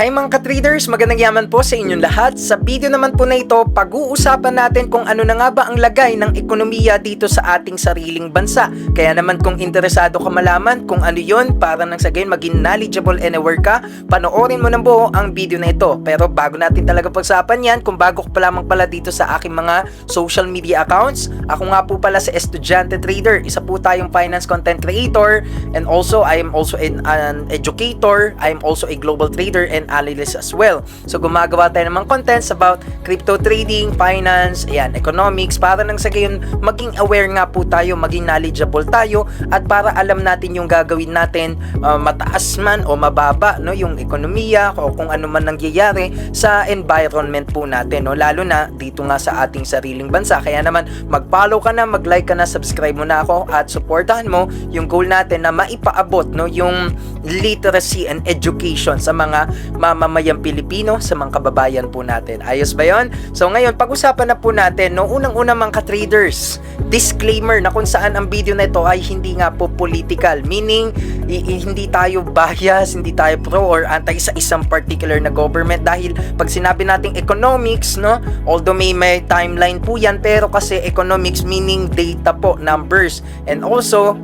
Hi mga ka-traders, magandang yaman po sa inyong lahat. Sa video naman po na ito, pag-uusapan natin kung ano na nga ba ang lagay ng ekonomiya dito sa ating sariling bansa. Kaya naman kung interesado ka malaman kung ano yon para nang sa gayon maging knowledgeable and aware ka, panoorin mo ng buo ang video na ito. Pero bago natin talaga pagsapan yan, kung bago ka pa lamang pala dito sa aking mga social media accounts, ako nga po pala sa Estudyante Trader. Isa po tayong finance content creator and also I am also an, an educator, I am also a global trader and analyst as well. So gumagawa tayo ng mga contents about crypto trading, finance, ayan, economics para nang sa gayon maging aware nga po tayo, maging knowledgeable tayo at para alam natin yung gagawin natin uh, mataas man o mababa no yung ekonomiya o kung ano man nangyayari sa environment po natin no lalo na dito nga sa ating sariling bansa kaya naman mag-follow ka na mag-like ka na subscribe mo na ako at supportahan mo yung goal natin na maipaabot no yung literacy and education sa mga mamamayang Pilipino sa mga kababayan po natin. Ayos ba yon? So ngayon, pag-usapan na po natin, no, unang-una mga ka-traders, disclaimer na kung saan ang video na ito ay hindi nga po political. Meaning, hindi tayo bias, hindi tayo pro or anti sa isang particular na government dahil pag sinabi nating economics, no, although may, may timeline po yan, pero kasi economics meaning data po, numbers. And also,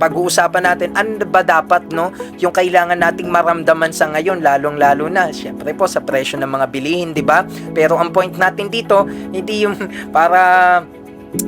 pag-uusapan natin, ano ba dapat, no, yung kailangan nating maramdaman sa ngayon, lalong-lalo na, syempre po, sa presyo ng mga bilihin, di ba? Pero ang point natin dito, hindi yung para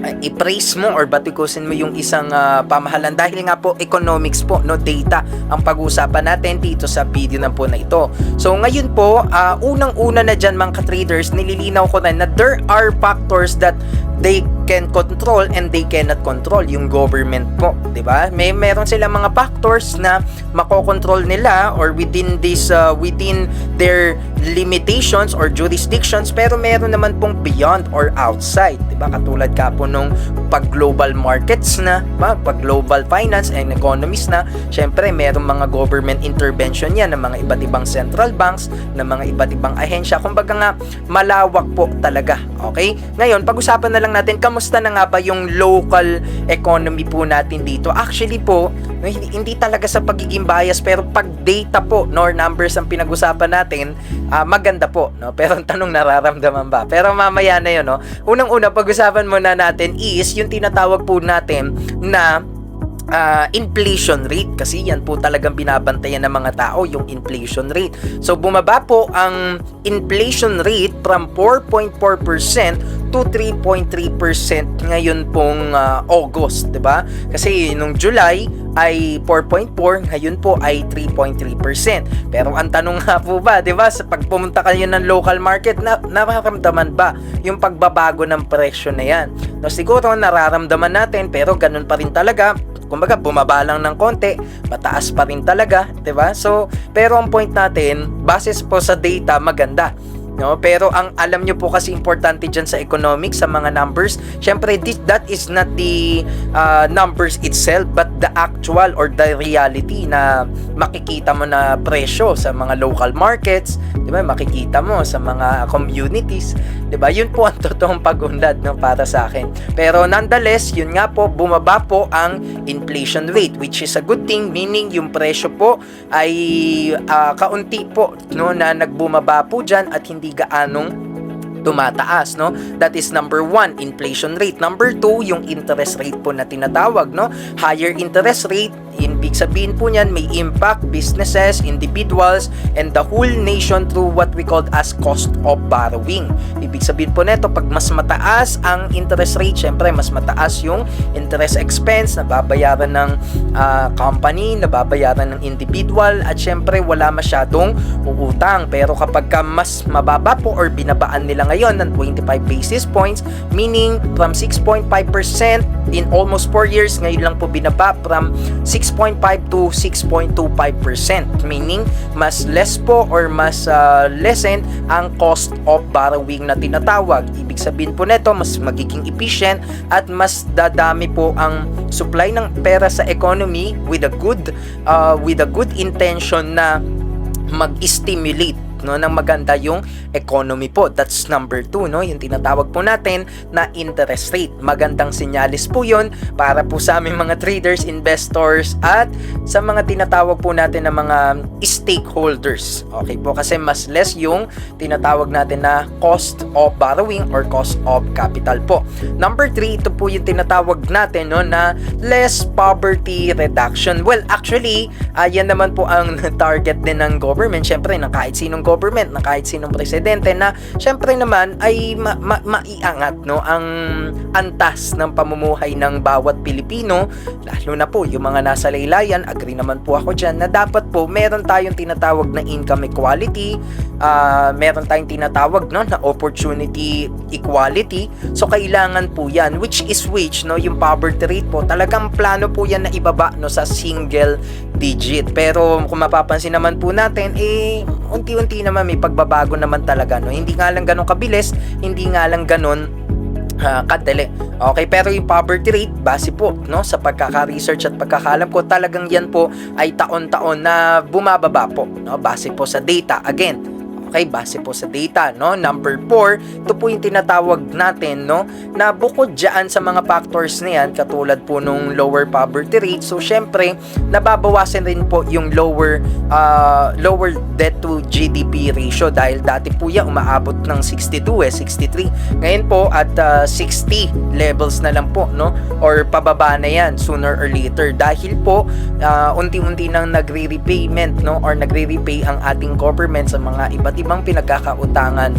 uh, i-praise mo or batikusin mo yung isang uh, pamahalan dahil nga po economics po no data ang pag-uusapan natin dito sa video na po na ito. So ngayon po uh, unang-una na diyan mga traders nililinaw ko na na there are factors that they can control and they cannot control yung government po, 'di ba? May meron silang mga factors na makokontrol nila or within this uh, within their limitations or jurisdictions pero meron naman pong beyond or outside, ba? Katulad ka po nung pag global markets na, ba? Pag global finance and economies na, syempre meron mga government intervention yan ng mga iba't ibang central banks, ng mga iba't ibang ahensya. Kumbaga nga malawak po talaga. Okay? Ngayon, pag-usapan na lang natin kamusta na nga ba yung local economy po natin dito. Actually po, hindi, hindi talaga sa pagiging bias pero pag data po, no, or numbers ang pinag-usapan natin, ah, maganda po, no? Pero ang tanong nararamdaman ba? Pero mamaya na 'yon, no. Unang-una pag-usapan muna natin is yung tinatawag po natin na uh, inflation rate kasi yan po talagang binabantayan ng mga tao yung inflation rate. So bumaba po ang inflation rate from 4.4% to 3.3% ngayon pong uh, August, 'di ba? Kasi nung July ay 4.4, ngayon po ay 3.3%. Pero ang tanong nga po ba, 'di ba, sa pag pumunta kayo ng local market, na nararamdaman ba yung pagbabago ng presyo na 'yan? No, siguro nararamdaman natin pero ganun pa rin talaga kumbaga bumaba lang ng konti, mataas pa rin talaga, 'di ba? So, pero ang point natin, base po sa data, maganda. No, pero ang alam nyo po kasi importante diyan sa economics sa mga numbers, syempre this, that is not the uh, numbers itself but the actual or the reality na makikita mo na presyo sa mga local markets, 'di ba? Makikita mo sa mga communities, 'di ba? Yun po ang totoong pagunlad no para sa akin. Pero nonetheless, yun nga po bumaba po ang inflation rate which is a good thing meaning yung presyo po ay uh, kaunti po no na nagbumaba po diyan at hindi gaanong tumataas, no? That is number one, inflation rate. Number two, yung interest rate po na tinatawag, no? Higher interest rate, ibig sabihin po niyan, may impact businesses, individuals, and the whole nation through what we call as cost of borrowing. Ibig sabihin po nito, pag mas mataas ang interest rate, syempre mas mataas yung interest expense na babayaran ng uh, company, na babayaran ng individual, at syempre wala masyadong uutang. Pero kapag ka mas mababa po or binabaan nila ngayon ng 25 basis points, meaning from 6.5% in almost 4 years, ngayon lang po binaba from 6.5 to 6.25%, meaning mas less po or mas uh, lessen ang cost of borrowing na tinatawag. Ibig sabihin po nito, mas magiging efficient at mas dadami po ang supply ng pera sa economy with a good uh, with a good intention na mag-stimulate no ng maganda yung economy po. That's number two, no? Yung tinatawag po natin na interest rate. Magandang sinyalis po yun para po sa aming mga traders, investors, at sa mga tinatawag po natin na mga stakeholders. Okay po, kasi mas less yung tinatawag natin na cost of borrowing or cost of capital po. Number three, ito po yung tinatawag natin no, na less poverty reduction. Well, actually, uh, yan naman po ang target din ng government. Siyempre, ng kahit sinong government, ng kahit sinong presidente na siyempre naman ay ma- ma- maiangat no, ang antas ng pamumuhay ng bawat Pilipino, lalo na po yung mga nasa laylayan, agree naman po ako dyan na dapat po meron tayong tinatawag na income equality, uh, meron tayong tinatawag no, na opportunity equality. So kailangan po yan which is which no yung poverty rate po talagang plano po yan na ibaba no sa single digit. Pero kung mapapansin naman po natin eh unti-unti naman may pagbabago naman talaga no. Hindi nga lang ganun kabilis, hindi nga lang ganun uh, kadali. Okay, pero yung poverty rate base po no sa pagkaka-research at pagkakalam ko talagang yan po ay taon-taon na bumababa po no base po sa data. Again, Okay, base po sa data, no? Number 4, ito po yung tinatawag natin, no? Na bukod diyan sa mga factors na yan, katulad po nung lower poverty rate, so syempre, nababawasan rin po yung lower uh, lower debt to GDP ratio dahil dati po yan umaabot ng 62 eh, 63. Ngayon po at uh, 60 levels na lang po, no? Or pababa na yan sooner or later dahil po uh, unti-unti nang nagre-repayment, no? Or nagre-repay ang ating government sa mga iba't ibang pinagkakautangan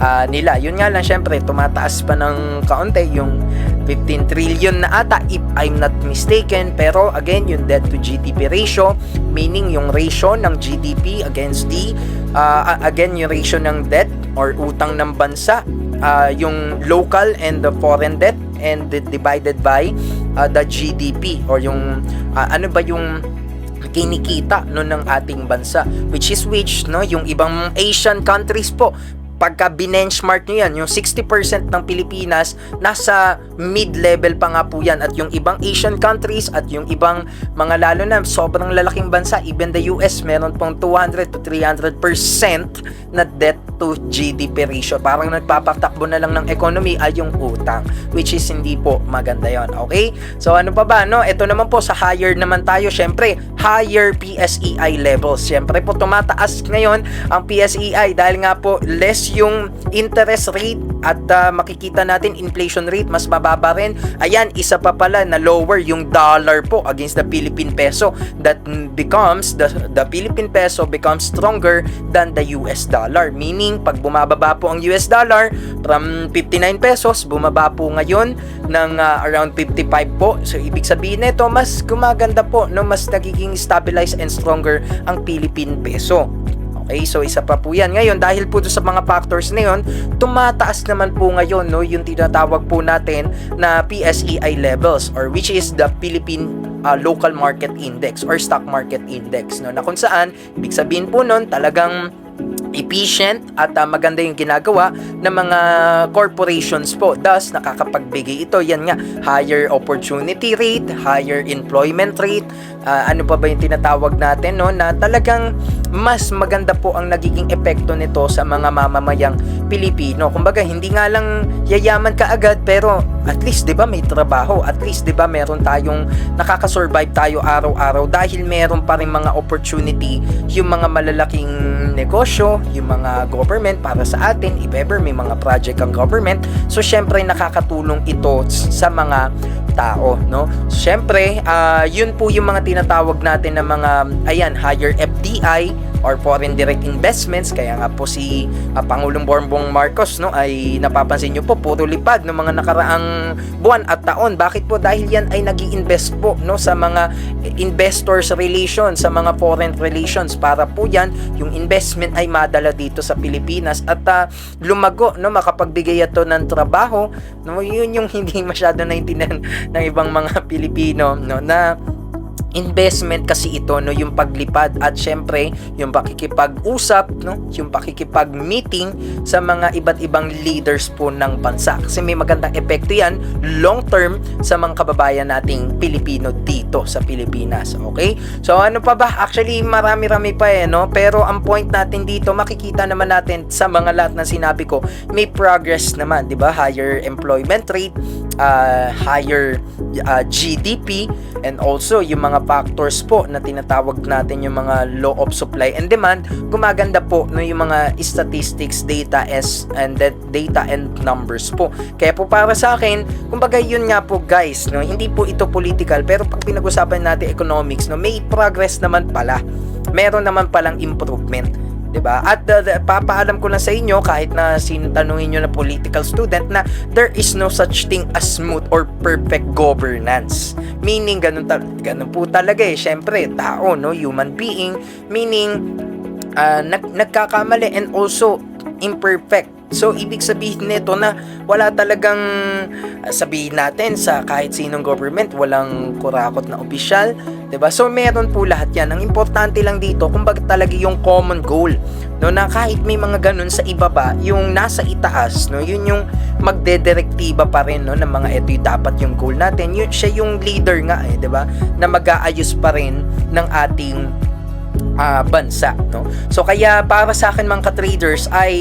uh, nila. Yun nga lang, syempre, tumataas pa ng kaunti yung 15 trillion na ata if I'm not mistaken. Pero again, yung debt to GDP ratio, meaning yung ratio ng GDP against the, uh, again, yung ratio ng debt or utang ng bansa, uh, yung local and the foreign debt and divided by uh, the GDP or yung uh, ano ba yung kinikita no ng ating bansa which is which no yung ibang Asian countries po pagka binenchmark nyo yan, yung 60% ng Pilipinas, nasa mid-level pa nga po yan. At yung ibang Asian countries at yung ibang mga lalo na sobrang lalaking bansa, even the US, meron pong 200 to 300% na debt to GDP ratio. Parang nagpapatakbo na lang ng economy ay yung utang, which is hindi po maganda yon Okay? So ano pa ba, no? Ito naman po sa higher naman tayo, syempre, higher PSEI levels. Syempre po tumataas ngayon ang PSEI dahil nga po less yung interest rate at uh, makikita natin inflation rate mas mababa rin. Ayan, isa pa pala na lower yung dollar po against the Philippine peso that becomes the the Philippine peso becomes stronger than the US dollar. Meaning pag bumababa po ang US dollar from 59 pesos, bumaba po ngayon ng uh, around 55 po. So ibig sabihin nito mas gumaganda po no mas nagiging stabilized and stronger ang Philippine peso. Okay, so isa pa po yan. Ngayon, dahil po sa mga factors na yun, tumataas naman po ngayon no, yung tinatawag po natin na PSEI levels or which is the Philippine uh, Local Market Index or Stock Market Index. No, na kung saan, ibig sabihin po nun, talagang efficient at uh, maganda yung ginagawa ng mga corporations po. Thus, nakakapagbigay ito. Yan nga, higher opportunity rate, higher employment rate, uh, ano pa ba yung tinatawag natin, no? Na talagang mas maganda po ang nagiging epekto nito sa mga mamamayang Pilipino. Kumbaga, hindi nga lang yayaman ka agad, pero at least, di ba, may trabaho. At least, di ba, meron tayong nakakasurvive tayo araw-araw dahil meron pa rin mga opportunity yung mga malalaking negosyo, yung mga government para sa atin, if ever may mga project ang government. So, syempre, nakakatulong ito sa mga tao, no? Syempre, uh, yun po yung mga tinatawag natin na mga, ayan, higher FDI, or foreign direct investments. Kaya nga po si uh, Pangulong Bongbong Marcos no ay napapansin niyo po puro lipad ng mga nakaraang buwan at taon. Bakit po? Dahil yan ay nag invest po no sa mga investors relations sa mga foreign relations. Para po yan yung investment ay madala dito sa Pilipinas. At uh, lumago no makapagbigay ito ng trabaho. No yun yung hindi masyado naintindihan ng ibang mga Pilipino no na investment kasi ito no? Yung paglipad at syempre yung pakikipag-usap no? Yung pakikipag-meeting sa mga iba't ibang leaders po ng bansa. Kasi may magandang epekto yan long term sa mga kababayan nating Pilipino dito sa Pilipinas okay? So ano pa ba? Actually marami-rami pa eh no? Pero ang point natin dito makikita naman natin sa mga lahat ng sinabi ko may progress naman di ba? Higher employment rate uh, higher uh, GDP and also yung mga factors po na tinatawag natin yung mga law of supply and demand. Gumaganda po no yung mga statistics data as and that data and numbers po. Kaya po para sa akin kumbaga yun nga po guys no hindi po ito political pero pag pinag-usapan natin economics no may progress naman pala. Meron naman palang improvement 'di ba? At uh, the- papaalam ko lang sa inyo kahit na sintanungin niyo na political student na there is no such thing as smooth or perfect governance. Meaning ganun tal ganun po talaga eh. Syempre, tao, no, human being, meaning ah, nag nagkakamali and also imperfect. So, ibig sabihin nito na wala talagang ah, sabihin natin sa kahit sinong government, walang kurakot na opisyal, 'di ba? So, meron po lahat 'yan. Ang importante lang dito, kumbaga talaga yung common goal, no, na kahit may mga ganun sa ibaba, yung nasa itaas, no, yun yung magdedirektiba pa rin no ng mga ito yung dapat yung goal natin. Yun siya yung leader nga eh, 'di ba? Na mag-aayos pa rin ng ating ah, bansa no? So kaya para sa akin mga traders ay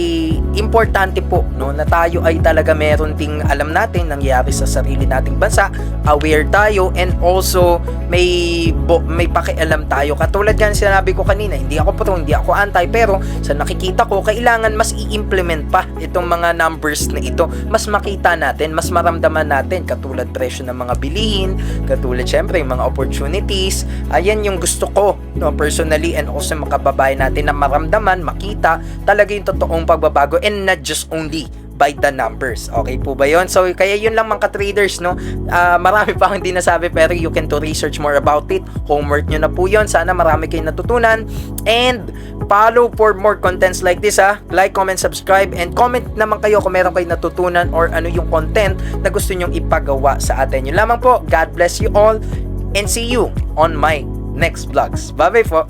importante po no na tayo ay talaga meron ding alam natin nangyayari sa sarili nating bansa aware tayo and also may bo, may pakialam tayo. Katulad yan sinabi ko kanina hindi ako pro hindi ako anti pero sa nakikita ko kailangan mas i-implement pa itong mga numbers na ito. Mas makita natin mas maramdaman natin katulad presyo ng mga bilihin katulad syempre yung mga opportunities. Ayan yung gusto ko no personally and also mga kababayan natin na maramdaman makita talaga yung totoong pagbabago and not just only by the numbers. Okay po ba yon? So, kaya yun lang mga traders no? Ah, marami pa akong hindi nasabi pero you can to research more about it. Homework nyo na po yon Sana marami kayong natutunan. And, follow for more contents like this ha. Like, comment, subscribe, and comment naman kayo kung meron kayong natutunan or ano yung content na gusto nyong ipagawa sa atin. Yun lamang po. God bless you all and see you on my next vlogs. Bye-bye po.